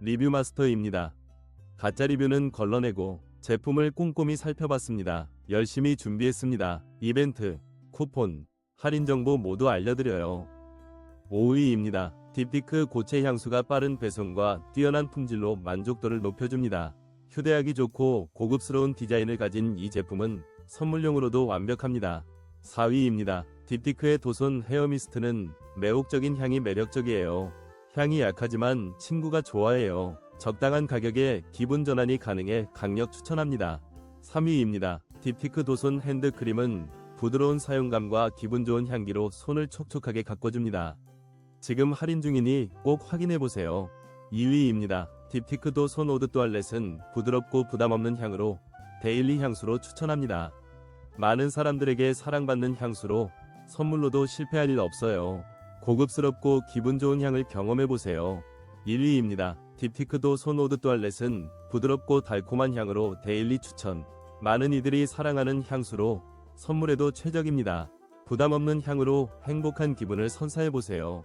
리뷰 마스터입니다. 가짜 리뷰는 걸러내고 제품을 꼼꼼히 살펴봤습니다. 열심히 준비했습니다. 이벤트, 쿠폰, 할인 정보 모두 알려드려요. 5위입니다. 딥피크 고체 향수가 빠른 배송과 뛰어난 품질로 만족도를 높여줍니다. 휴대하기 좋고 고급스러운 디자인을 가진 이 제품은 선물용으로도 완벽합니다. 4위입니다. 딥티크의 도손 헤어미스트는 매혹적인 향이 매력적이에요. 향이 약하지만 친구가 좋아해요. 적당한 가격에 기분 전환이 가능해 강력 추천합니다. 3위입니다. 딥티크 도손 핸드크림은 부드러운 사용감과 기분 좋은 향기로 손을 촉촉하게 가꿔줍니다. 지금 할인 중이니 꼭 확인해보세요. 2위입니다. 딥티크 도 손 오드 또알렛은 부드럽고 부담없는 향으로 데일리 향수로 추천합니다. 많은 사람들에게 사랑받는 향수로 선물로도 실패할 일 없어요. 고급스럽고 기분 좋은 향을 경험해보세요. 1위입니다. 딥티크도 손 오드 또알렛은 부드럽고 달콤한 향으로 데일리 추천. 많은 이들이 사랑하는 향수로 선물에도 최적입니다. 부담 없는 향으로 행복한 기분을 선사해보세요.